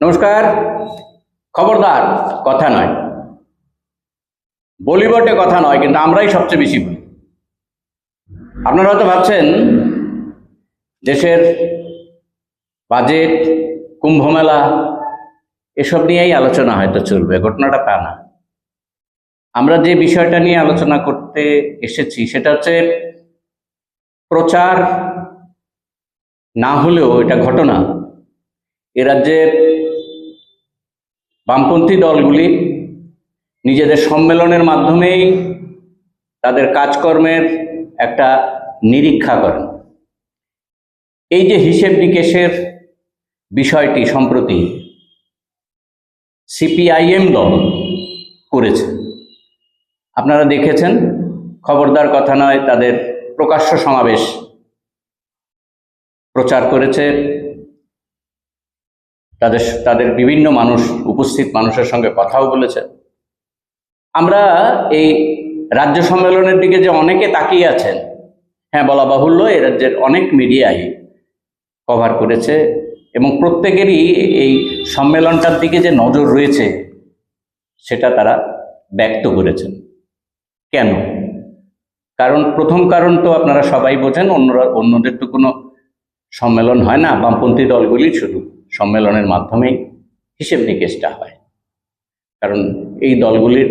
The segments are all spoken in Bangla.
নমস্কার। খবরদার, কথা নয়। বলিবটে কথা নয়, কিন্তু আমরাই সবচেয়ে বেশি বলি। আপনারা হয়তো ভাবছেন, দেশের বাজেট, কুম্ভমেলা, এসব নিয়েই আলোচনা হয়তো চলবে, ঘটনাটা তা না। আমরা যে বিষয়টা নিয়ে আলোচনা করতে এসেছি, সেটা হচ্ছে প্রচার না হলেও এটা ঘটনা। এ রাজ্যে বামপন্থী দলগুলি নিজেদের সম্মেলনের মাধ্যমেই তাদের কাজকর্মের একটা নিরীক্ষা করেন এই যে হিসেব নিকেশের বিষয়টি সম্প্রতি সিপিআইএম দল করেছে, আপনারা দেখেছেন, খবরদার কথা নয়, তাদের প্রকাশ্য সমাবেশ প্রচার করেছে তাদের তাদের বিভিন্ন মানুষ, উপস্থিত মানুষের সঙ্গে কথাও বলেছে। আমরা এই রাজ্য সম্মেলনের দিকে যে অনেকে তাকিয়ে আছেন হ্যাঁ বলা বাহুল্য, এ রাজ্যের অনেক মিডিয়াই কভার করেছে এবং প্রত্যেকেরই এই সম্মেলনটার দিকে যে নজর রয়েছে, সেটা তারা ব্যক্ত করেছেন। কেন? কারণ প্রথম কারণ তো আপনারা সবাই বোঝেন, অন্যরা, অন্যদের তো কোনো সম্মেলন হয় না, বামপন্থী দলগুলি শুধু। সম্মেলনের মাধ্যমেই হিসেব নিকেশটা হয়। কারণ এই দলগুলির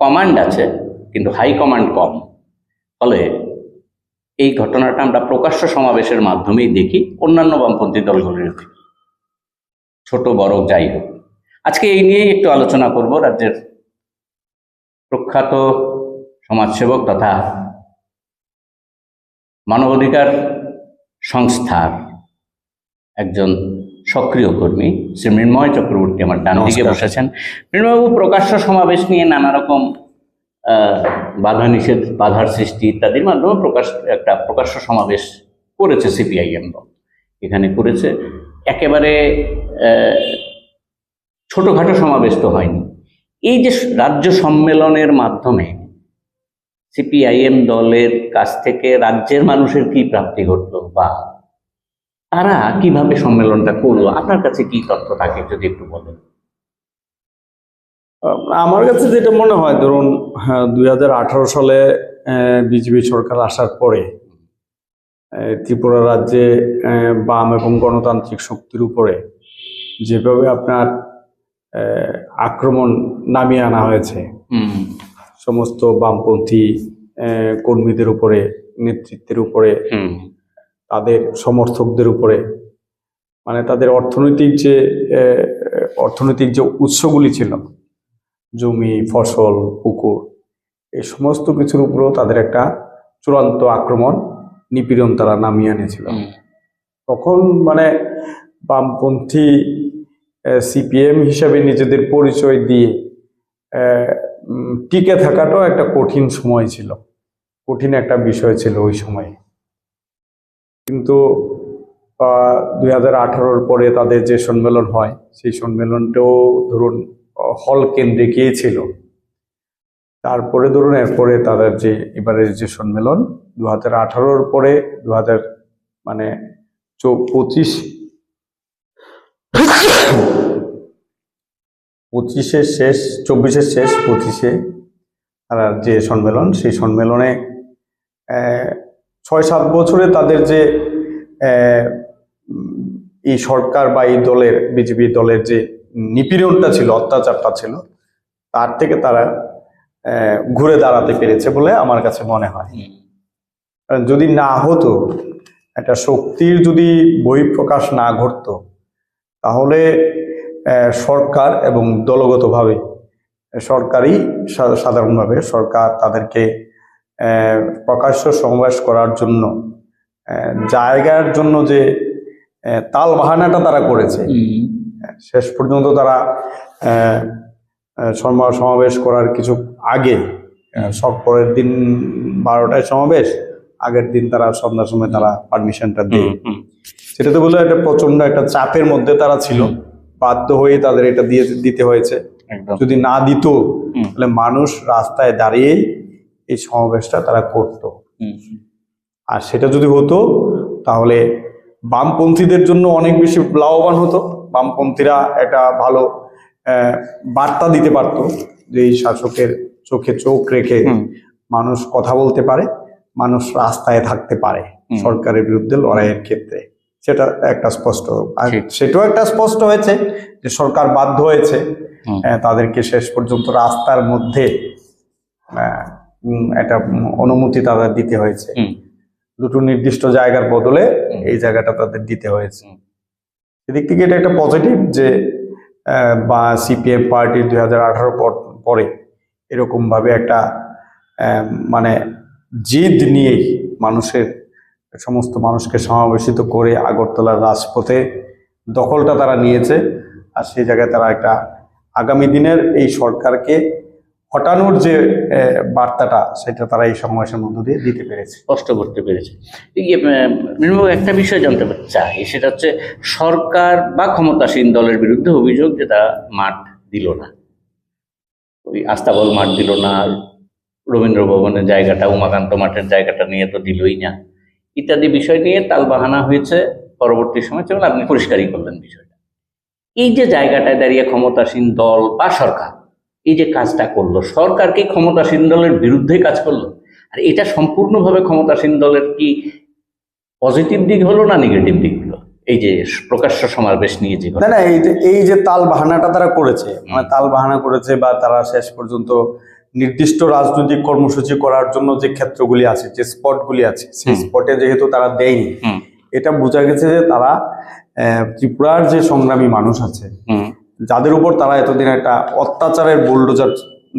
কমান্ড আছে, কিন্তু হাই কমান্ড কম। ফলে এই ঘটনাটা আমরা প্রকাশ্য সমাবেশের মাধ্যমেই দেখি, অন্যান্য বামপন্থী দলগুলির ছোট, বড়, যাই হোক। আজকে এই নিয়েই একটু আলোচনা করব, রাজ্যের প্রখ্যাত সমাজসেবক তথা মানবাধিকার সংস্থার একজন সক্রিয় কর্মী শ্রী মৃন্ময় চক্রবর্তী আমার ডান দিকে বসেছেন। মৃন্ময়বাবু প্রকাশ্য সমাবেশ নিয়ে নানা রকম বাধা নিষেধ বাধার সৃষ্টি ইত্যাদির মাধ্যমে প্রকাশ একটা প্রকাশ্য সমাবেশ করেছে সিপিআইএম দল এখানে করেছে একেবারে ছোটখাটো সমাবেশ তো হয়নি। এই যে রাজ্য সম্মেলনের মাধ্যমে সিপিআইএম দলের কাছ থেকে রাজ্যের মানুষের কি প্রাপ্তি ঘটলো বা তারা কীভাবে সম্মেলনটা করল? আপনার কাছে কি তথ্য থাকে যদি একটু বলেন? আমার কাছে যেটা মনে হয় ধরুন হ্যাঁ, দুই সালে বিজেপি সরকার আসার পরে ত্রিপুরা রাজ্যে বাম এবং গণতান্ত্রিক শক্তির উপরে যেভাবে আপনার আক্রমণ নামিয়ে আনা হয়েছে সমস্ত বামপন্থী কর্মীদের উপরে নেতৃত্বের উপরে তাদের সমর্থকদের উপরে। মানে তাদের অর্থনৈতিক যে অর্থনৈতিক যে উৎসগুলি ছিল জমি ফসল পুকুর এই সমস্ত কিছুর উপরেও তাদের একটা চূড়ান্ত আক্রমণ নিপীড়ন তারা নামিয়ে এনেছিল তখন মানে বামপন্থী সিপিএম হিসাবে নিজেদের পরিচয় দিয়ে টিকে থাকাটাও একটা কঠিন সময় ছিল। কঠিন একটা বিষয় ছিল ওই সময়ে। কিন্তু দুই হাজার পরে তাদের যে সম্মেলন হয়, সেই সম্মেলনটাও ধরুন হল কেন্দ্রে গিয়েছিল তারপরে ধরুন, এরপরে তাদের যে, এবারের যে সম্মেলন দু হাজার পরে দু হাজার মানে পঁচিশ, পঁচিশের শেষ, চব্বিশের শেষ, পঁচিশে তারা যে সম্মেলন, সেই সম্মেলনে ছয় সাত বছরে তাদের যে এই সরকার বা এই দলের বিজেপি দলের যে নিপীড়নটা ছিল অত্যাচারটা ছিল তার থেকে তারা ঘুরে দাঁড়াতে পেরেছে বলে আমার কাছে মনে হয়। কারণ যদি না হতো একটা শক্তির যদি বহিঃপ্রকাশ না ঘটতো তাহলে সরকার এবং দলগতভাবে সরকারই সাধারণভাবে সরকার তাদেরকে প্রকাশ্য সমাবেশ করার জন্য জায়গার জন্য যে তাল বাহানাটা তারা করেছে। শেষ পর্যন্ত তারা সমাবেশ করার কিছু আগে সব পরের দিন বারোটায় সমাবেশ আগের দিন তারা সন্ধ্যার সময় তারা পারমিশনটা দেয়। হুম, সেটাতে বলে একটা প্রচণ্ড একটা চাপের মধ্যে তারা ছিল। বাধ্য হয়ে তাদের এটা দিয়ে দিতে হয়েছে। যদি না দিত তাহলে মানুষ রাস্তায় দাঁড়িয়েই এই সমাবেশটা তারা করত। আর সেটা যদি হতো তাহলে বামপন্থীদের জন্য অনেক বেশি লাভবান হতো। বামপন্থীরা একটা ভালো বার্তা দিতে পারতো যে এই শাসকের চোখে চোখ রেখে মানুষ কথা বলতে পারে মানুষ রাস্তায় থাকতে পারে সরকারের বিরুদ্ধে লড়াইয়ের ক্ষেত্রে। সেটা একটা স্পষ্ট। আর সেটাও একটা স্পষ্ট হয়েছে যে সরকার বাধ্য হয়েছে। তাদেরকে শেষ পর্যন্ত রাস্তার মধ্যে একটা অনুমতি তাদের দিতে হয়েছে। দুটো নির্দিষ্ট জায়গার বদলে এই জায়গাটা তাদের দিতে হয়েছে। সেদিক থেকে এটা একটা পজিটিভ যে বা সিপিএম পার্টি দুই হাজার আঠারো পরে এরকম ভাবে একটা মানে জিদ নিয়েই মানুষের সমস্ত মানুষকে সমাবেশিত করে আগরতলার রাজপথে দখলটা তারা নিয়েছে। আর সেই জায়গায় তারা একটা আগামী দিনের এই সরকারকে হটানোর যে বার্তাটা, সেটা তারা এই সমাবেশের মধ্য দিয়ে দিতে পেরেছে। স্পষ্ট করতে পেরেছে। একটা বিষয় জানতে চাই, সেটা হচ্ছে সরকার বা ক্ষমতাসীন দলের বিরুদ্ধে অভিযোগ যে তারা মাঠ দিল না। ওই আস্তাবল মাঠ দিল না, রবীন্দ্র ভবনের জায়গাটা, উমাকান্ত মাঠের জায়গাটা নিয়ে তো দিলই না। ইত্যাদি বিষয় নিয়ে তালবাহানা হয়েছে পরবর্তী সময়। যেমন আপনি পরিষ্কারই করলেন বিষয়টা। এই যে জায়গাটায় দাঁড়িয়ে ক্ষমতাসীন দল বা সরকার এই যে কাজটা করল সরকার কি ক্ষমতাসীন দলের বিরুদ্ধে কাজ করল আর এটা সম্পূর্ণভাবে ক্ষমতাসীন দলের কি পজিটিভ দিক হলো না নেগেটিভ দিক হলো? এই যে প্রকাশ্য সমাবেশ নিয়ে যে না না এই যে এই যে তাল বাহানাটা তারা করেছে মানে তাল বাহানা করেছে বা তারা শেষ পর্যন্ত নির্দিষ্ট রাজনৈতিক কর্মসূচি করার জন্য যে ক্ষেত্রগুলি আছে যে স্পটগুলি আছে সেই স্পটে যেহেতু তারা দেয়নি এটা বোঝা গেছে যে তারা আহ, ত্রিপুরার যে সংগ্রামী মানুষ আছে যাদের উপর তারা এতদিন একটা অত্যাচারের বুলডোজার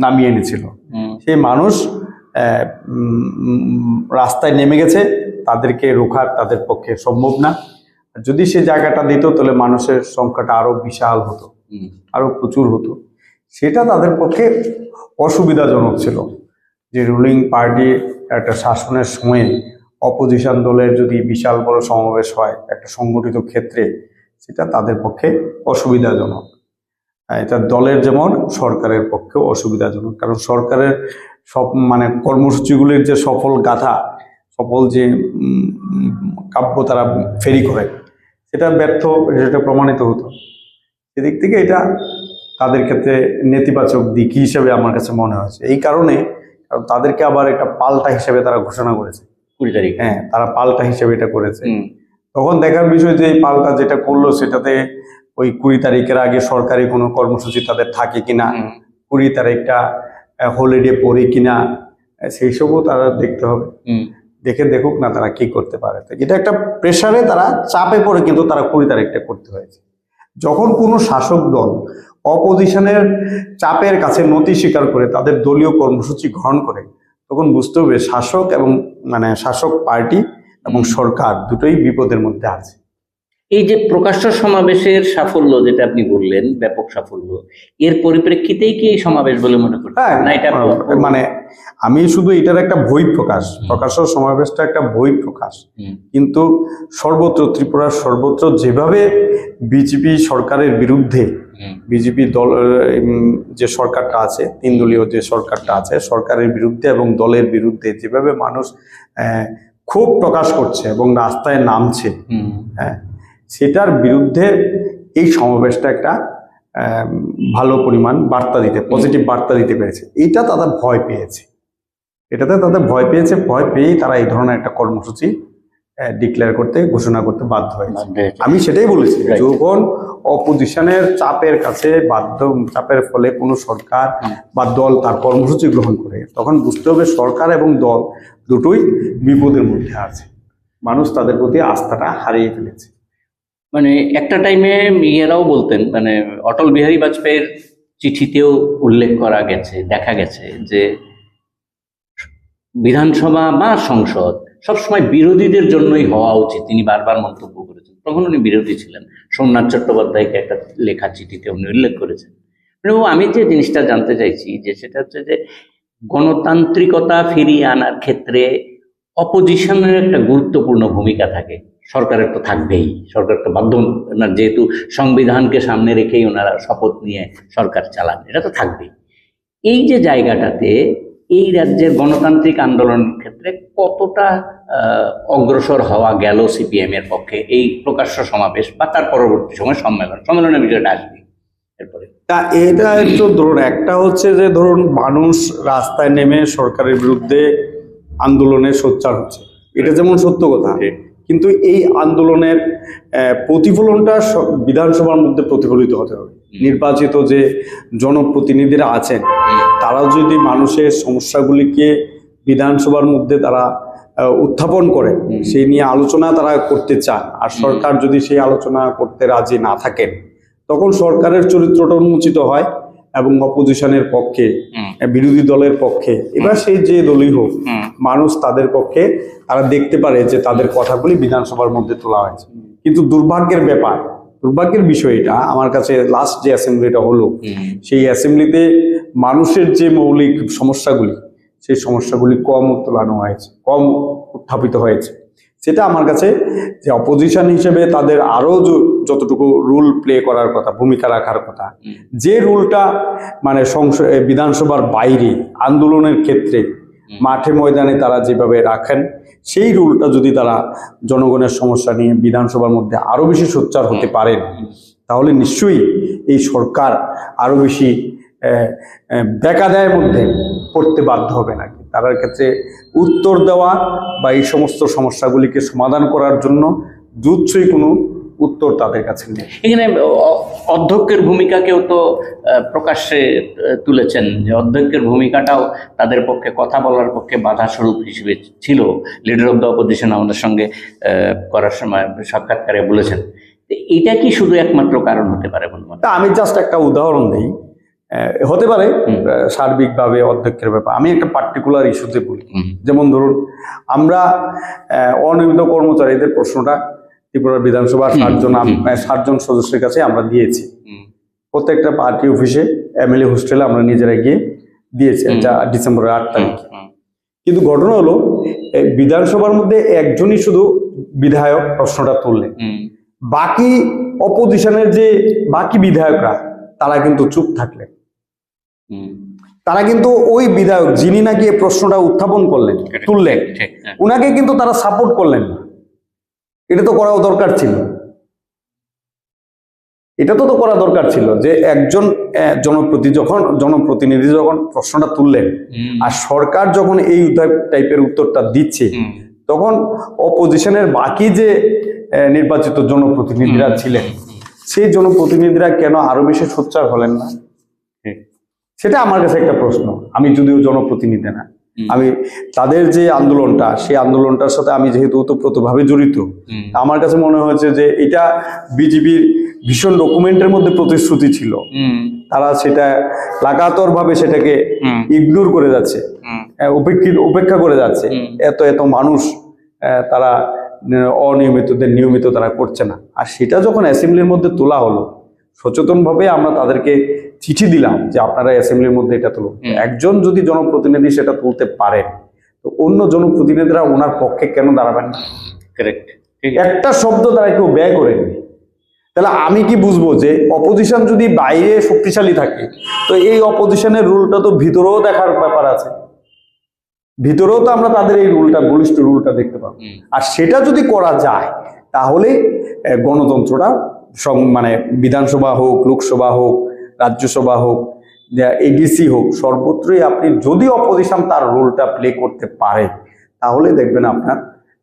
নামিয়ে এনেছিল। সেই মানুষ রাস্তায় নেমে গেছে তাদেরকে রোখার তাদের পক্ষে সম্ভব না। যদি সে জায়গাটা দিত তাহলে মানুষের সংখ্যাটা আরও বিশাল হতো আরও প্রচুর হতো। সেটা তাদের পক্ষে অসুবিধাজনক ছিল যে রুলিং পার্টি একটা শাসনের সময়ে অপোজিশন দলের যদি বিশাল বড় সমাবেশ হয় একটা সংগঠিত ক্ষেত্রে সেটা তাদের পক্ষে অসুবিধাজনক। এটা দলের যেমন সরকারের পক্ষেও অসুবিধাজনক। কারণ সরকারের সব মানে কর্মসূচিগুলির যে সফল গাথা সফল যে কাব্য তারা ফেরি করে সেটা ব্যর্থ সেটা প্রমাণিত হতো। সেদিক থেকে এটা তাদের ক্ষেত্রে নেতিবাচক দিক হিসেবে আমার কাছে মনে হয়েছে। এই কারণে কারণ তাদেরকে আবার একটা পাল্টা হিসেবে তারা ঘোষণা করেছে। কুড়ি তারিখ। হ্যাঁ তারা পাল্টা হিসেবে এটা করেছে। তখন দেখার বিষয় যে এই পাল্টা যেটা করল সেটাতে ওই কুড়ি তারিখের আগে সরকারি কোনো কর্মসূচি তাদের থাকে কিনা কুড়ি তারিখটা হলিডে পড়ে কিনা সেই সবও তারা দেখতে হবে। দেখে দেখুক না তারা কি করতে পারে। এটা একটা প্রেশারে তারা চাপে পড়ে কিন্তু তারা কুড়ি তারিখটা করতে হয়েছে। যখন কোনো শাসক দল অপোজিশনের চাপের কাছে নতি স্বীকার করে তাদের দলীয় কর্মসূচি গ্রহণ করে তখন বুঝতে হবে শাসক এবং মানে শাসক পার্টি এবং সরকার দুটোই বিপদের মধ্যে আছে। এই যে প্রকাশ্য সমাবেশের সাফল্য যেটা আপনি বললেন ব্যাপক সাফল্য এর পরিপ্রেক্ষিতেই কি এই সমাবেশ বলে মনে করছেন? হ্যাঁ না এটা মানে আমি শুধু এটার একটা বই প্রকাশ প্রকাশ্য সমাবেশটা একটা বই প্রকাশ। কিন্তু সর্বত্র ত্রিপুরার সর্বত্র যেভাবে বিজেপি সরকারের বিরুদ্ধে বিজেপি দল যে সরকারটা আছে তিন দলীয় যে সরকারটা আছে সরকারের বিরুদ্ধে এবং দলের বিরুদ্ধে যেভাবে মানুষ আহ, ক্ষোভ প্রকাশ করছে এবং রাস্তায় নামছে হ্যাঁ সেটার বিরুদ্ধে এই সমাবেশটা একটা ভালো পরিমাণ বার্তা দিতে পজিটিভ বার্তা দিতে পেরেছে। এটা তারা ভয় পেয়েছে। এটাতে তাদের ভয় পেয়েছে। ভয় পেয়েই তারা এই ধরনের একটা কর্মসূচি ডিক্লেয়ার করতে ঘোষণা করতে বাধ্য হয়েছে। আমি সেটাই বলেছি. যখন অপোজিশনের চাপের কাছে বাধ্য চাপের ফলে কোনো সরকার বা দল তার কর্মসূচি গ্রহণ করে। তখন বুঝতে হবে সরকার এবং দল দুটোই বিপদের মধ্যে আছে। মানুষ তাদের প্রতি আস্থাটা হারিয়ে ফেলেছে। মানে একটা টাইমে ইয়েরাও বলতেন মানে অটল বিহারী বাজপেয়ীর চিঠিতেও উল্লেখ করা গেছে, দেখা গেছে যে বিধানসভা বা সংসদ সবসময় বিরোধীদের জন্যই হওয়া উচিত। তিনি বারবার মন্তব্য করেছেন। তখন উনি বিরোধী ছিলেন। সোমনাথ চট্টোপাধ্যায়কে একটা লেখা চিঠিতে উনি উল্লেখ করেছেন। মানে আমি যে জিনিসটা জানতে চাইছি যে সেটা হচ্ছে যে গণতান্ত্রিকতা ফিরিয়ে আনার ক্ষেত্রে অপোজিশনের একটা গুরুত্বপূর্ণ ভূমিকা থাকে। সরকারের তো থাকবেই। সরকার তো বাধ্য যেহেতু সংবিধানকে সামনে রেখেই ওনারা শপথ নিয়ে সরকার চালান, এটা তো থাকবেই। এই যে জায়গাটাতে এই রাজ্যের গণতান্ত্রিক আন্দোলনের ক্ষেত্রে কতটা অগ্রসর হওয়া গেল সিপিএম এর পক্ষে? এই প্রকাশ্য সমাবেশ বা তার পরবর্তী সময় সম্মেলন, সম্মেলনের বিষয়টা আসবে এরপরে। তা এটা একটু ধরুন, একটা হচ্ছে যে ধরুন মানুষ রাস্তায় নেমে সরকারের বিরুদ্ধে আন্দোলনে সোচ্চার হচ্ছে। এটা যেমন সত্য কথা। কিন্তু এই আন্দোলনের প্রতিফলনটা বিধানসভার মধ্যে প্রতিফলিত হতে হবে। নির্বাচিত যে জনপ্রতিনিধিরা আছেন তারা যদি মানুষের সমস্যাগুলিকে বিধানসভার মধ্যে তারা উত্থাপন করে সেই নিয়ে আলোচনা তারা করতে চান। আর সরকার যদি সেই আলোচনা করতে রাজি না থাকেন তখন সরকারের চরিত্রটা উন্মোচিত হয়। এবং অপোজিশনের পক্ষে বিরোধী দলের পক্ষে এবার সে যে দলই হোক মানুষ তাদের পক্ষে তারা দেখতে পারে যে তাদের কথাগুলি বিধানসভার মধ্যে তোলা হয়েছে। কিন্তু দুর্ভাগ্যের ব্যাপার দুর্ভাগ্যের বিষয় এটা আমার কাছে লাস্ট যে অ্যাসেম্বলিটা হলো সেই অ্যাসেম্বলিতে মানুষের যে মৌলিক সমস্যাগুলি সেই সমস্যাগুলি কম তোলানো হয়েছে কম উত্থাপিত হয়েছে। সেটা আমার কাছে যে অপোজিশন হিসেবে তাদের আরও যতটুকু রুল প্লে করার কথা ভূমিকা রাখার কথা যে রুলটা মানে সংসদ বিধানসভার বাইরে আন্দোলনের ক্ষেত্রে মাঠে ময়দানে তারা যেভাবে রাখেন সেই রুলটা যদি তারা জনগণের সমস্যা নিয়ে বিধানসভার মধ্যে আরও বেশি সোচ্চার হতে পারেন তাহলে নিশ্চয়ই এই সরকার আরও বেশি আহ, বেকাদায়ের মধ্যে পড়তে বাধ্য হবে নাকি? তার ক্ষেত্রে উত্তর দেওয়া বা এই সমস্ত সমস্যাগুলিকে সমাধান করার জন্য জুৎসই কোনো উত্তর তাদের কাছে নেই। এখানে অধ্যক্ষের ভূমিকাকেও তো প্রকাশ্যে তুলেছেন যে অধ্যক্ষের ভূমিকাটাও তাদের পক্ষে কথা বলার পক্ষে বাধা স্বরূপ হিসেবে ছিল। লিডার অব দ্য অপোজিশন আমাদের সঙ্গে করার সময় সাক্ষাৎকারে বলেছেন। এটা কি শুধু একমাত্র কারণ হতে পারে বলে? তা আমি জাস্ট একটা উদাহরণ দিই। হতে পারে সার্বিকভাবে অধ্যক্ষের ব্যাপার। আমি একটা পার্টিকুলার ইস্যুতে বলি। যেমন ধরুন আমরা অনিয়মিত কর্মচারীদের প্রশ্নটা ত্রিপুরা বিধানসভার ষাটজন। আহ, ষাটজন সদস্যের কাছে আমরা দিয়েছি। প্রত্যেকটা পার্টি অফিসে এমএলএ হোস্টেলে আমরা নিজেরা গিয়ে দিয়েছি। যা ডিসেম্বরের আট তারিখ। কিন্তু ঘটনা হলো বিধানসভার মধ্যে একজনই শুধু বিধায়ক প্রশ্নটা তুললেন। বাকি অপোজিশনের যে বাকি বিধায়করা তারা কিন্তু চুপ থাকলেন। তারা কিন্তু ওই বিধায়ক যিনি নাকি এই প্রশ্নটা উত্থাপন করলেন তুললেন হ্যাঁ। উনাকে কিন্তু তারা সাপোর্ট করলেন না। এটা তো করা দরকার ছিল। এটা তো তো করা দরকার ছিল যে একজন জনপ্রতি যখন জনপ্রতিনিধি যখন প্রশ্নটা তুললেন আর সরকার যখন এই টাইপের উত্তরটা দিচ্ছে তখন অপোজিশনের বাকি যে নির্বাচিত জনপ্রতিনিধিরা ছিলেন সেই জনপ্রতিনিধিরা কেন আরও বেশি সোচ্চার হলেন না? সেটা আমার কাছে একটা প্রশ্ন। আমি যদিও জনপ্রতিনিধি না। আমি তাদের যে আন্দোলনটা সেই আন্দোলনটার সাথে আমি যেহেতু ওতপ্রোতভাবে জড়িত আমার কাছে মনে হয়েছে যে এটা বিজেপির ভীষণ ডকুমেন্টের মধ্যে প্রতিশ্রুতি ছিল। তারা সেটা লাগাতর ভাবে সেটাকে ইগনোর করে যাচ্ছে। উপেক্ষিত উপেক্ষা করে যাচ্ছে। এত এত মানুষ তারা অনিয়মিতদের নিয়মিত তারা করছে না। আর সেটা যখন অ্যাসেম্বলির মধ্যে তোলা হলো সচেতনভাবে আমরা তাদেরকে চিঠি দিলাম যে আপনারা অ্যাসেম্বলির মধ্যে এটা তুলুন। একজন যদি জনপ্রতিনিধি সেটা তুলতে পারেন তো অন্য জনপ্রতিনিধিরা ওনার পক্ষে কেন দাঁড়াবেন না? একটা শব্দ তারা কেউ ব্যয় করেননি তাহলে আমি কি বুঝব যে অপোজিশন যদি বাইরে শক্তিশালী থাকে তো এই অপোজিশনের রুলটা তো ভিতরেও দেখার ব্যাপার আছে। ভিতরেও তো আমরা তাদের এই রুলটা বলিষ্ঠ রুলটা দেখতে পাবো। আর সেটা যদি করা যায় তাহলে গণতন্ত্রটা মানে বিধানসভা হোক লোকসভা হোক রাজ্যসভা হোক এডিসি হোক সর্বত্রই আপনি যদি অপোজিশন তার রোলটা প্লে করতে পারে তাহলে দেখবেন আপনার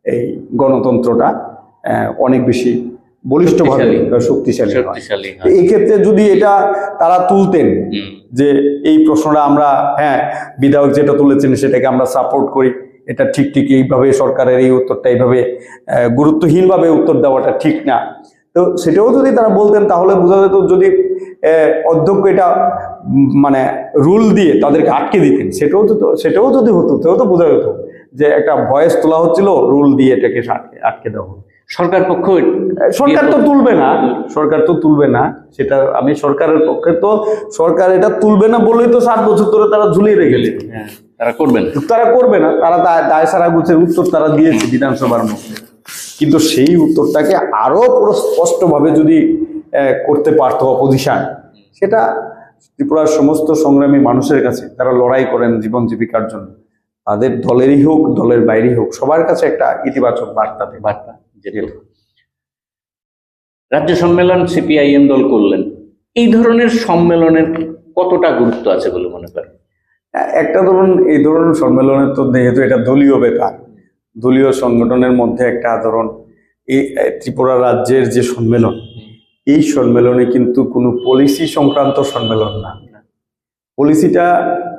এই গণতন্ত্রটা অনেক বেশি বলিষ্ঠভাবে শক্তিশালী। এই ক্ষেত্রে যদি এটা তারা তুলতেন যে এই প্রশ্নটা আমরা হ্যাঁ বিধায়ক যেটা তুলেছেন সেটাকে আমরা সাপোর্ট করি এটা ঠিক ঠিক এইভাবে সরকারের এই উত্তরটা এইভাবে গুরুত্বহীনভাবে উত্তর দেওয়াটা ঠিক না। তো সেটাও যদি তারা বলতেন তাহলে বোঝা যেত যদি অধ্যক্ষ এটা মানে রুল দিয়ে তাদেরকে আটকে দিতেন। সেটাও তো সেটাও যদি হতো তাও তো বোঝা যেত যে একটা ভয়েস তোলা হচ্ছিল রুল দিয়ে এটাকে আটকে আটকে দেওয়া সরকার পক্ষ সরকার তো তুলবে না। সরকার তো তুলবে না। সেটা আমি সরকারের পক্ষে তো সরকার এটা তুলবে না বলেই তো সাত বছর ধরে তারা ঝুলিয়ে রেখেছে। হ্যাঁ, তারা করবেন তারা করবে না। তারা দায় সারা গুছের উত্তর তারা দিয়েছে বিধানসভার মধ্যে। কিন্তু সেই উত্তরটাকে আরও পুরো স্পষ্টভাবে যদি করতে পারতো অপোজিশন সেটা ত্রিপুরার সমস্ত সংগ্রামী মানুষের কাছে তারা লড়াই করেন জীবন জীবিকার জন্য। তাদের দলেরই হোক দলের বাইরেই হোক সবার কাছে একটা ইতিবাচক বার্তা বার্তা। রাজ্য সম্মেলন সিপিআইএম দল করলেন। এই ধরনের সম্মেলনের কতটা গুরুত্ব আছে বলে মনে করেন? একটা ধরুন এই ধরনের সম্মেলনের তো যেহেতু এটা দলীয় ব্যাপার দলীয় সংগঠনের মধ্যে একটা ধরুন এই ত্রিপুরা রাজ্যের যে সম্মেলন এই সম্মেলনে কিন্তু কোনো পলিসি সংক্রান্ত সম্মেলন না। পলিসিটা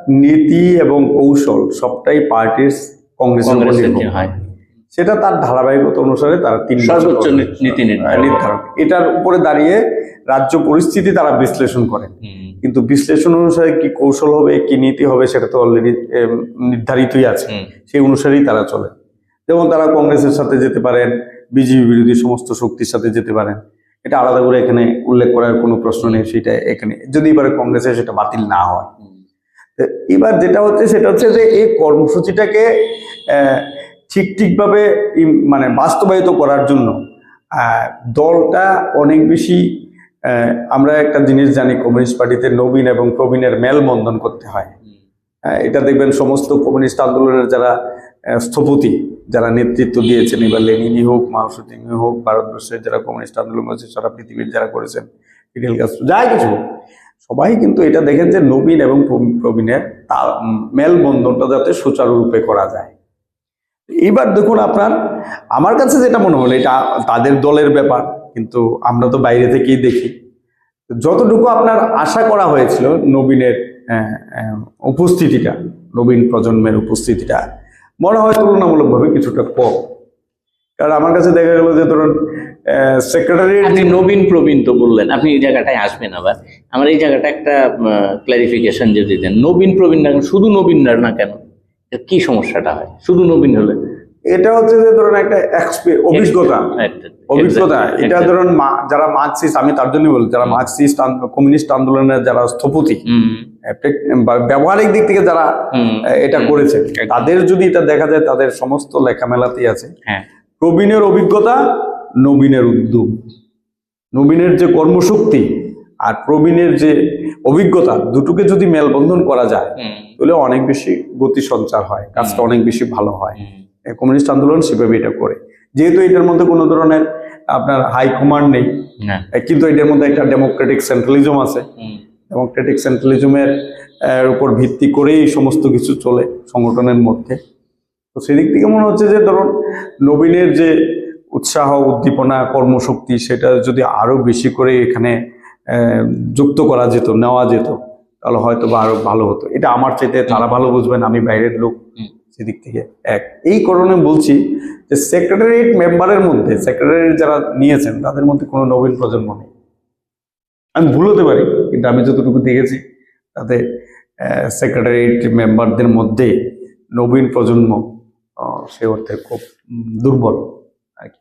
নীতি এবং কৌশল সবটাই পার্টির কংগ্রেসের। যে হয় সেটা তার ধারাবাহিকতা অনুসারে তারা তিন সর্বোচ্চ নীতি নির্ধারক। নির্ধারক। এটার উপরে দাঁড়িয়ে রাজ্য পরিস্থিতি তারা বিশ্লেষণ করে। কিন্তু বিশ্লেষণ অনুসারে কি কৌশল হবে কি নীতি হবে সেটা তো অলরেডি নির্ধারিতই আছে। সেই অনুসারেই তারা চলে। যেমন তারা কংগ্রেসের সাথে যেতে পারেন, বিজেপি বিরোধী সমস্ত শক্তির সাথে যেতে পারেন। এটা আলাদা করে এখানে উল্লেখ করার কোনো প্রশ্ন নেই, সেটা এখানে, যদি এবারে কংগ্রেসে সেটা বাতিল না হয়। এবার যেটা হচ্ছে, সেটা হচ্ছে যে এই কর্মসূচিটাকে ঠিক ঠিকভাবে মানে বাস্তবায়িত করার জন্য দলটা অনেক বেশি আমরা একটা জিনিস জানি, কমিউনিস্ট পার্টিতে নবীন এবং প্রবীণের মেলবন্ধন করতে হয়। এটা দেখবেন সমস্ত কমিউনিস্ট আন্দোলনের যারা স্থপতি যারা নেতৃত্ব দিয়েছেন এবার লেনিনই হোক মাওসুদিং হোক ভারতবর্ষের যারা কমিউনিস্ট আন্দোলন করেছে সারা পৃথিবীর যারা করেছেন ফিডেল কাস্ট্রো যাই কিছু সবাই কিন্তু এটা দেখেন যে নবীন এবং প্রবীণের তা- মেলবন্ধনটা যাতে সুচারুরূপে করা যায়। এইবার দেখুন আপনার আমার কাছে যেটা মনে হলো এটা তাদের দলের ব্যাপার কিন্তু আমরা তো বাইরে থেকেই দেখি। যতটুকু আপনার আশা করা হয়েছিল নবীনের উপস্থিতিটা নবীন প্রজন্মের উপস্থিতিটা মনে হয় তুলনামূলকভাবে কিছুটা কম। কারণ আমার কাছে দেখা গেল যে ধরুন সেক্রেটারি আপনি নবীন প্রবীণ তো বললেন আপনি এই জায়গাটায় আসবেন আবার। আমার এই জায়গাটা একটা ক্লারিফিকেশন যদি দেন। নবীন প্রবীণ না শুধু নবীনরা না কেন? কি সমস্যাটা হয়? শুধু নবীন হলে। এটা হচ্ছে যে ধরুন একটা অভিজ্ঞতা। অভিজ্ঞতা। এটা ধরুন যারা মার্কসিস্ট আমি তার জন্যই বলি যারা মার্কসিস্ট কমিউনিস্ট আন্দোলনের যারা স্থপতি ব্যবহারিক দিক থেকে যারা এটা করেছে তাদের যদি এটা দেখা যায় তাদের সমস্ত লেখামেলাতেই আছে। হ্যাঁ। প্রবীণের অভিজ্ঞতা নবীনের উদ্যোগ নবীনের যে কর্মশক্তি আর প্রবীণের যে অভিজ্ঞতা দুটোকে যদি মেলবন্ধন করা যায় তাহলে অনেক বেশি গতি সঞ্চার হয় কাজটা অনেক বেশি ভালো হয়। কমিউনিস্ট আন্দোলন সেভাবে এটা করে। যেহেতু এটার মধ্যে কোনো ধরনের আপনার হাই কমান্ড নেই কিন্তু এটার মধ্যে একটা ডেমোক্রেটিক সেন্ট্রালিজম আছে। হুম, ডেমোক্রেটিক সেন্ট্রালিজমের উপর ভিত্তি করেই সমস্ত কিছু চলে সংগঠনের মধ্যে। তো সেদিক থেকে মনে হচ্ছে যে ধরুন নবীনের যে উৎসাহ উদ্দীপনা কর্মশক্তি সেটা যদি আরও বেশি করে এখানে যুক্ত করা যেত নেওয়া যেত তাহলে হয়তো বা আরও ভালো হতো। এটা আমার চাইতে তারা ভালো বুঝবেন আমি বাইরের লোক। সেদিক থেকে এক। এই কারণে বলছি যে সেক্রেটারিয়েট মেম্বারের মধ্যে সেক্রেটারি যারা নিয়েছেন তাদের মধ্যে কোনো নবীন প্রজন্ম নেই। আমি ভুল হতে পারি কিন্তু আমি যতটুকু দেখেছি তাতে সেক্রেটারিয়েট মেম্বারদের মধ্যে নবীন প্রজন্ম সে অর্থে খুব দুর্বল আর কি।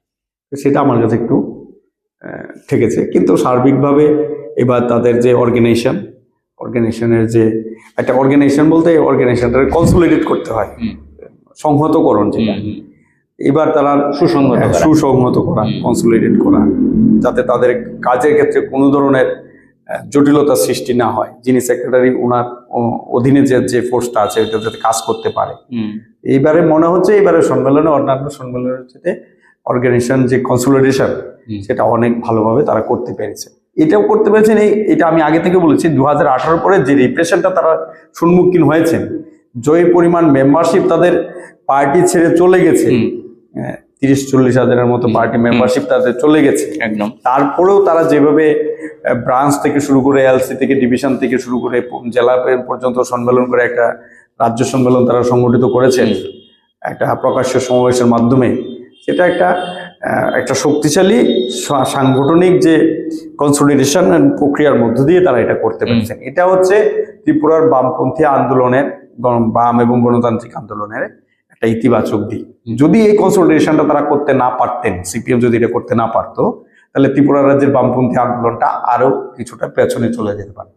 সেটা আমার কাছে একটু ঠেকেছে। কিন্তু সার্বিকভাবে এবার তাদের যে অর্গানাইজেশন অর্গানাইজেশনের যে একটা অর্গানাইজেশন বলতে অর্গানাইজেশনটাকে কনসোলিডেট করতে হয়। সংহতকরণ যেটা। এবার তারা সুসংহত সুসংহত করা। কনসোলিডেট করা। যাতে তাদের কাজের ক্ষেত্রে কোনো ধরনের আহ, জটিলতার সৃষ্টি না হয়। যিনি সেক্রেটারি ওনার অধীনে যে যে ফোর্সটা আছে এটা যাতে কাজ করতে পারে। এইবারে মনে হচ্ছে এইবারে সম্মেলনে অন্যান্য সম্মেলনের সাথে অর্গানাইজেশন যে কনসোলিডেশন সেটা অনেক ভালোভাবে তারা করতে পেরেছে। এটাও করতে পেরেছেন এই এটা আমি আগে থেকে বলেছি দু হাজার আঠারো পরে যে রিপ্রেশনটা তারা সম্মুখীন হয়েছেন যে পরিমাণ মেম্বারশিপ তাদের পার্টি ছেড়ে চলে গেছে তিরিশ চল্লিশ হাজারের মতো পার্টি মেম্বারশিপ তাদের চলে গেছে। একদম। তারপরেও তারা যেভাবে ব্রাঞ্চ থেকে শুরু করে এলসি থেকে ডিভিশন থেকে শুরু করে জেলা পর্যন্ত সম্মেলন করে একটা রাজ্য সম্মেলন তারা সংগঠিত করেছেন। একটা প্রকাশ্য সমাবেশের মাধ্যমে। সেটা একটা একটা শক্তিশালী সাংগঠনিক যে কনসোলিডেশন প্রক্রিয়ার মধ্য দিয়ে তারা এটা করতে পেরেছেন। এটা হচ্ছে ত্রিপুরার বামপন্থী আন্দোলনের বাম এবং গণতান্ত্রিক আন্দোলনের একটা ইতিবাচক দিক। যদি এই কনসোলিডেশনটা তারা করতে না পারতেন সিপিএম যদি এটা করতে না পারতো তাহলে ত্রিপুরা রাজ্যের বামপন্থী আন্দোলনটা আরও কিছুটা পেছনে চলে যেতে পারত।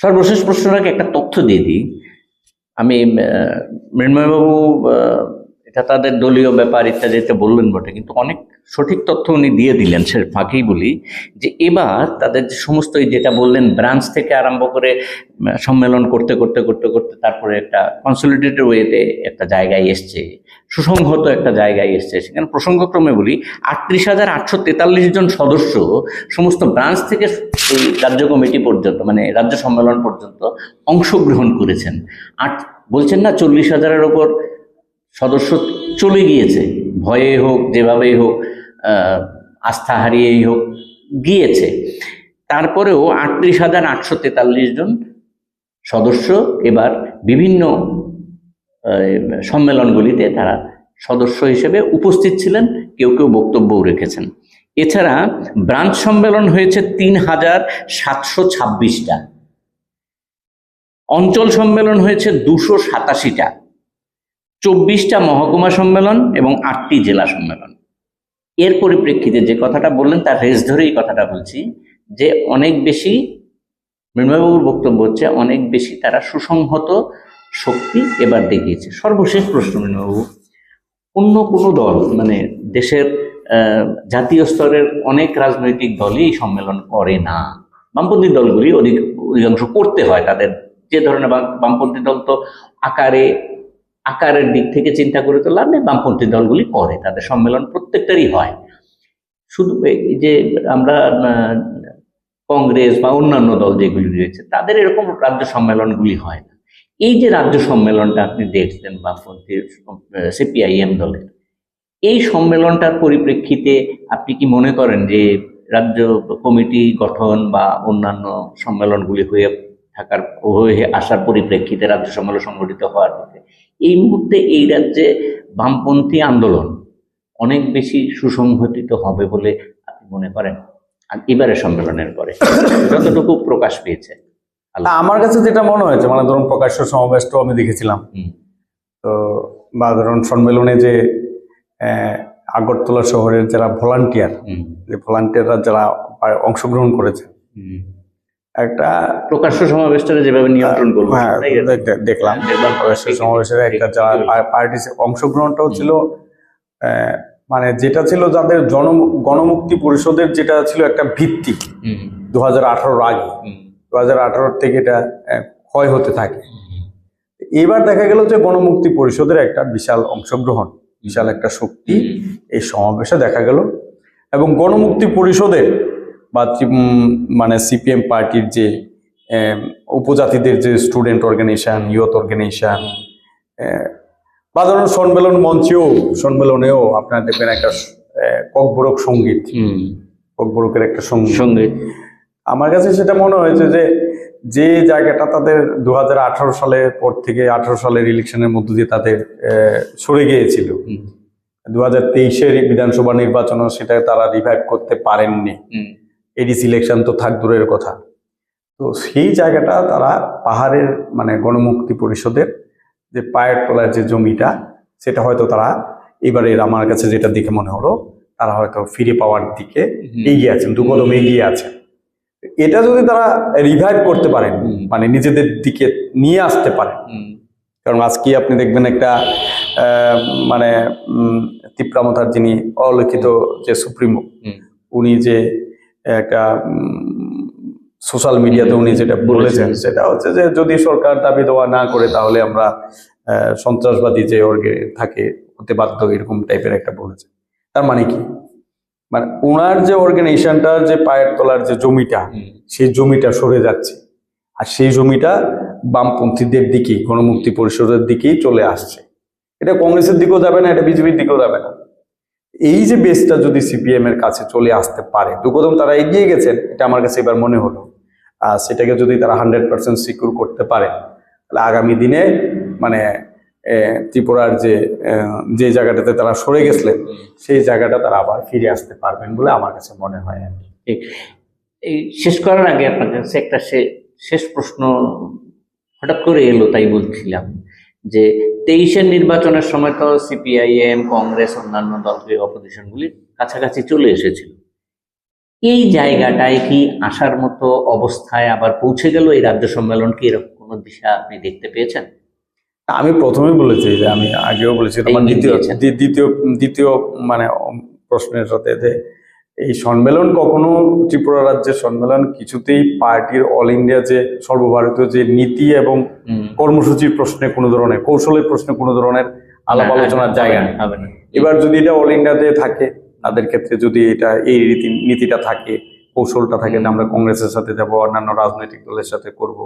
সর্বশেষ প্রশ্নটাকে একটা তথ্য দিয়ে দিই। আমি মৃন্ময়বাবু এটা তাদের দলীয় ব্যাপার ইত্যাদিতে বললেন বটে। কিন্তু অনেক সঠিক তথ্য উনি দিয়ে দিলেন, সে ফাঁকেই বলি, যে এবার তাদের যে সমস্ত যেটা বললেন ব্রাঞ্চ থেকে আরম্ভ করে সম্মেলন করতে করতে করতে করতে তারপরে একটা কনসলিডেটেড ওয়েতে একটা জায়গায় এসছে, সুসংহত একটা জায়গায় এসছে। সেখানে প্রসঙ্গক্রমে বলি, আটত্রিশ হাজার আটশো তেতাল্লিশ জন সদস্য সমস্ত ব্রাঞ্চ থেকে এই রাজ্য কমিটি পর্যন্ত মানে রাজ্য সম্মেলন পর্যন্ত অংশগ্রহণ করেছেন। আট, বলছেন না চল্লিশ হাজারের ওপর সদস্য চলে গিয়েছে। ভয়ে হোক, যেভাবেই হোক আস্থা হারিয়েই হোক, গিয়েছে। তারপরেও আটত্রিশ হাজার আটশো তেতাল্লিশ জন সদস্য এবার বিভিন্ন সম্মেলনগুলিতে তারা সদস্য হিসেবে উপস্থিত ছিলেন, কেউ কেউ বক্তব্যও রেখেছেন। এছাড়া ব্রাঞ্চ সম্মেলন হয়েছে তিন হাজার সাতশো ছাব্বিশটা। অঞ্চল সম্মেলন হয়েছে দুশো সাতাশিটা। চব্বিশটা মহকুমা সম্মেলন এবং আটটি জেলা সম্মেলন। এর পরিপ্রেক্ষিতে যে কথাটা বললেন, তার রেস ধরেই কথাটা বলছি যে অনেক বেশি মৃন্ময়বাবুর বক্তব্য হচ্ছে, অনেক বেশি তারা সুসংহত শক্তি এবার দেখিয়েছে। সর্বশেষ প্রশ্ন মৃন্ময়বাবু, অন্য কোনো দল মানে দেশের জাতীয় স্তরের অনেক রাজনৈতিক দলই সম্মেলন করে না। বামপন্থী দলগুলি অধিক অধিকাংশ করতে হয় তাদের। যে ধরনের বাম- বামপন্থী দল তো আকারে আকারের দিক থেকে চিন্তা করে তো লাভ নেই, বামপন্থী দলগুলি করে, তাদের সম্মেলন প্রত্যেকটারই হয়। শুধু এই যে আমরা কংগ্রেস বা অন্যান্য দল যেগুলি রয়েছে, তাদের এরকম রাজ্য সম্মেলনগুলি হয় না। এই যে রাজ্য সম্মেলনটা আপনি দেখলেন বামপন্থী সিপিআইএম দলের, এই সম্মেলনটার পরিপ্রেক্ষিতে আপনি কি মনে করেন যে রাজ্য কমিটি গঠন বা অন্যান্য সম্মেলনগুলি হয়ে থাকার, হয়ে আসার পরিপ্রেক্ষিতে রাজ্য সম্মেলন সংগঠিত হওয়ার এই মুহূর্তে এই রাজ্যে বামপন্থী আন্দোলন অনেক বেশি সুসংগঠিত হবে বলে আপনি মনে করেন? আর এবারে সম্মেলনের পরে। যতটুকু প্রকাশ পেয়েছে। আমার কাছে যেটা মনে হয়েছে মানে ধরুন প্রকাশ্য সমাবেশটাও আমি দেখেছিলাম। তো বা ধরুন সম্মেলনে যে আগরতলা শহরের যারা ভলান্টিয়ার যে ভলান্টিয়াররা যারা অংশগ্রহণ করেছে। একটা প্রকাশ্য সমাবেশটা যেভাবে নিয়ন্ত্রণ করব হ্যাঁ দেখলাম। প্রকাশ্য সমাবেশের একটা পার্টি অংশগ্রহণটাও ছিল মানে যেটা ছিল যাদের জন গণমুক্তি পরিষদের যেটা ছিল একটা ভিত্তি দু হাজার আঠারোর আগে। দু হাজার থেকে এটা ক্ষয় হতে থাকে। এবার দেখা গেল যে গণমুক্তি পরিষদের একটা বিশাল অংশগ্রহণ বিশাল একটা শক্তি এই সমাবেশে দেখা গেল। এবং গণমুক্তি পরিষদের বা মানে সিপিএম পার্টির যে উপজাতিদের যে স্টুডেন্ট অর্গানাইজেশন ইয়ুথ অর্গানাইজেশন বা ধরুন সম্মেলন মঞ্চেও সম্মেলনেও আপনারা দেখবেন একটা ককবরক সংগীত। ককবরকের একটা সংগীত। সংগীত। আমার কাছে সেটা মনে হয়েছে যে যে জায়গাটা তাদের দু হাজার আঠারো সালের পর থেকে আঠারো সালের ইলেকশনের মধ্য দিয়ে তাদের সরে গিয়েছিল। দু হাজার তেইশের বিধানসভা নির্বাচনও সেটা তারা রিভাইভ করতে পারেননি। হুম, সিলেকশন তো থাক দূরের কথা। তো সেই জায়গাটা তারা পাহাড়ের মানে গণমুক্তি পরিষদের যে পায়ের তলার যে জমিটা সেটা হয়তো তারা এবারের আমার কাছে যেটা দেখে মনে হলো তারা হয়তো ফিরে পাওয়ার দিকে এগিয়ে আছেন দু কদম এগিয়ে আছেন। এটা যদি তারা রিভাইভ করতে পারেন মানে নিজেদের দিকে নিয়ে আসতে পারেন। কারণ আজকে আপনি দেখবেন একটা মানে তিপ্রামতার যিনি অলিখিত যে সুপ্রিমো। উনি যে একটা সোশ্যাল মিডিয়াতে উনি যেটা বলেছেন সেটা হচ্ছে যে যদি সরকার দাবি দেওয়া না করে তাহলে আমরা সন্ত্রাসবাদী যে অর্গে থাকে হতে বাধ্য এরকম টাইপের একটা বলেছে। তার মানে কি? মানে ওনার যে অর্গানাইজেশনটার যে পায়ের তলার যে জমিটা সেই জমিটা সরে যাচ্ছে। আর সেই জমিটা বামপন্থীদের দিকেই গণমুক্তি পরিষদের দিকেই চলে আসছে। এটা কংগ্রেসের দিকেও যাবে না এটা বিজেপির দিকেও যাবে না। এই যে বেসটা যদি সিপিএম এর কাছে চলে আসতে পারে দু কদম তারা এগিয়ে গেছেন, এটা আমার কাছে এবার মনে হলো আর সেটাকে যদি তারা হান্ড্রেড পার্সেন্ট সিকিউর করতে পারে, তাহলে আগামী দিনে মানে ত্রিপুরার যে যে জায়গাটাতে তারা সরে গেছিলেন, সেই জায়গাটা তারা আবার ফিরে আসতে পারবেন বলে আমার কাছে মনে হয় আর কি। এই শেষ করার আগে আপনার কাছে একটা শেষ প্রশ্ন হঠাৎ করে এলো, তাই বলছিলাম যে তেইশের নির্বাচনের সময় তো সিপিআইএম কংগ্রেস অন্যান্য দলকে অপোজিশনগুলি কাছাকাছি চলে এসেছিল। এই জায়গাটায় কি আসার মতো অবস্থায় আবার পৌঁছে গেল এই রাজ্য সম্মেলন? কি এরকম কোনো দিশা আপনি দেখতে পেয়েছেন? আমি প্রথমেই বলেছি যে আমি আগেও বলেছি দ্বিতীয় দ্বিতীয় দ্বিতীয় মানে প্রশ্নের সাথে যে এই সম্মেলন কখনো ত্রিপুরা রাজ্যের সম্মেলন কিছুতেই পার্টির অল ইন্ডিয়া যে সর্বভারতীয় যে নীতি এবং কর্মসূচির প্রশ্নে কোনো ধরনের কৌশলের প্রশ্নে কোনো ধরনের আলাপ আলোচনার জায়গা নেই। এবার যদি এটা অল ইন্ডিয়াতে থাকে তাদের ক্ষেত্রে যদি এটা এই রীতি নীতিটা থাকে কৌশলটা থাকে যে আমরা কংগ্রেসের সাথে যাব অন্যান্য রাজনৈতিক দলের সাথে করব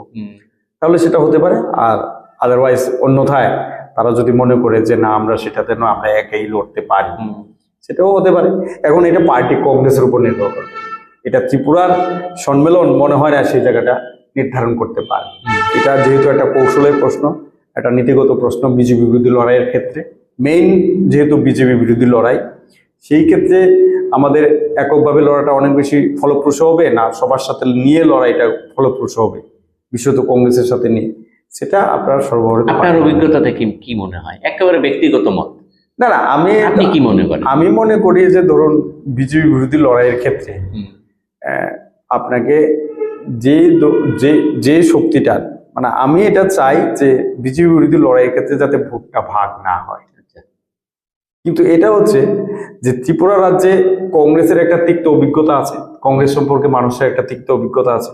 তাহলে সেটা হতে পারে। আর আদারওয়াইজ অন্যথায় তারা যদি মনে করে যে না আমরা সেটাতে না আমরা একাই লড়তে পারি। সেটাও হতে পারে। এখন এটা পার্টি কংগ্রেসের উপর নির্ভর করে। এটা ত্রিপুরার সম্মেলন মনে হয় না সেই জায়গাটা নির্ধারণ করতে পারে। এটা যেহেতু একটা কৌশলের প্রশ্ন একটা নীতিগত প্রশ্ন বিজেপি বিরোধী লড়াইয়ের ক্ষেত্রে। মেইন যেহেতু বিজেপি বিরোধী লড়াই সেই ক্ষেত্রে আমাদের এককভাবে লড়াইটা অনেক বেশি ফলপ্রসূ হবে না সবার সাথে নিয়ে লড়াইটা ফলপ্রসূ হবে বিশেষত কংগ্রেসের সাথে নিয়ে। সেটা আপনার সর্বভারতীয় আপনার অভিজ্ঞতা থেকে কি মনে হয়? একেবারে ব্যক্তিগত মত। না না আমি আপনি কি মনে করেন? আমি মনে করি যে ধরুন বিজেপি বিরোধী লড়াইয়ের ক্ষেত্রে আপনাকে যে যে যে শক্তিটা মানে আমি এটা চাই যে বিজেপি বিরোধী লড়াইয়ের ক্ষেত্রে যাতে ভোটটা ভাগ না হয়। আচ্ছা। কিন্তু এটা হচ্ছে যে ত্রিপুরা রাজ্যে কংগ্রেসের একটা তিক্ত অভিজ্ঞতা আছে কংগ্রেস সম্পর্কে মানুষের একটা তিক্ত অভিজ্ঞতা আছে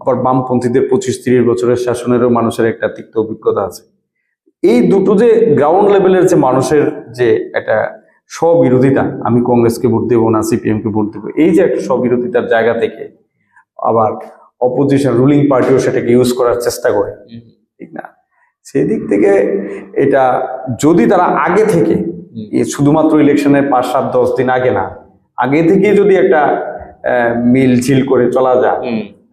আবার বামপন্থীদের পঁচিশ তিরিশ বছরের শাসনেরও মানুষের একটা তিক্ত অভিজ্ঞতা আছে। এই দুটো যে গ্রাউন্ড লেভেলের যে মানুষের যে একটা স্ববিরোধিতা আমি কংগ্রেসকে ভোট দেবো না সিপিএম কে ভোট দেবো এই যে একটা স্ববিরোধিতার জায়গা থেকে আবার অপোজিশন রুলিং পার্টিও সেটাকে ইউজ করার চেষ্টা করে ঠিক না? সেই দিক থেকে এটা যদি তারা আগে থেকে শুধুমাত্র ইলেকশনের পাঁচ সাত দশ দিন আগে না আগে থেকে যদি একটা মিল ঝিল করে চলা যায়।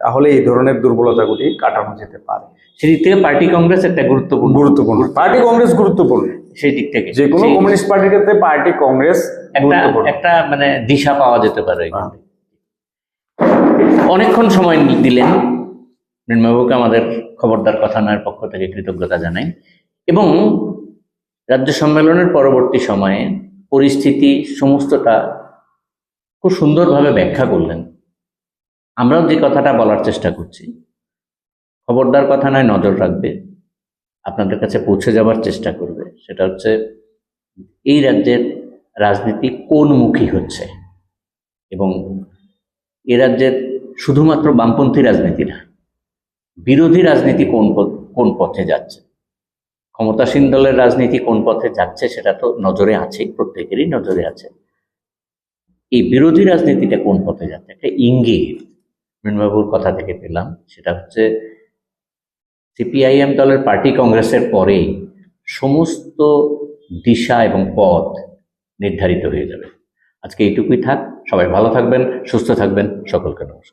তাহলে এই ধরনের দুর্বলতাগুলি কাটানো যেতে পারে। সেদিক থেকে পার্টি কংগ্রেস একটা গুরুত্বপূর্ণ গুরুত্বপূর্ণ। পার্টি কংগ্রেস গুরুত্বপূর্ণ। সেই দিক থেকে। যে কোনো কমিউনিস্ট পার্টির ক্ষেত্রে পার্টি কংগ্রেস একটা মানে দিশা পাওয়া যেতে পারে হ্যাঁ। অনেকক্ষণ সময় দিলেন মৃন্ময়বাবুকে আমাদের খবরদার কথা নয়ের পক্ষ থেকে কৃতজ্ঞতা জানাই। এবং রাজ্য সম্মেলনের পরবর্তী সময়ে পরিস্থিতি সমস্তটা খুব সুন্দরভাবে ব্যাখ্যা করলেন। আমরাও যে কথাটা বলার চেষ্টা করছি, খবরদার কথা নয়, নজর রাখবে, আপনাদের কাছে পৌঁছে যাবার চেষ্টা করবে। সেটা হচ্ছে, এই রাজ্যের রাজনীতি কোনমুখী হচ্ছে? এবং এ রাজ্যের শুধুমাত্র বামপন্থী রাজনীতি না, বিরোধী রাজনীতি কোন কোন পথে যাচ্ছে? ক্ষমতাসীন দলের রাজনীতি কোন পথে যাচ্ছে সেটা তো নজরে আছেই, প্রত্যেকেরই নজরে আছে। এই বিরোধী রাজনীতিটা কোন পথে যাচ্ছে? একটা ইঙ্গিত। মৃণবাবুর কথা থেকে পেলাম। সেটা হচ্ছে সিপিআইএম দলের পার্টি কংগ্রেসের পরেই সমস্ত দিশা এবং পথ নির্ধারিত হয়ে যাবে। আজকে এইটুকুই থাক। সবাই ভালো থাকবেন, সুস্থ থাকবেন। সকলকে নমস্কার।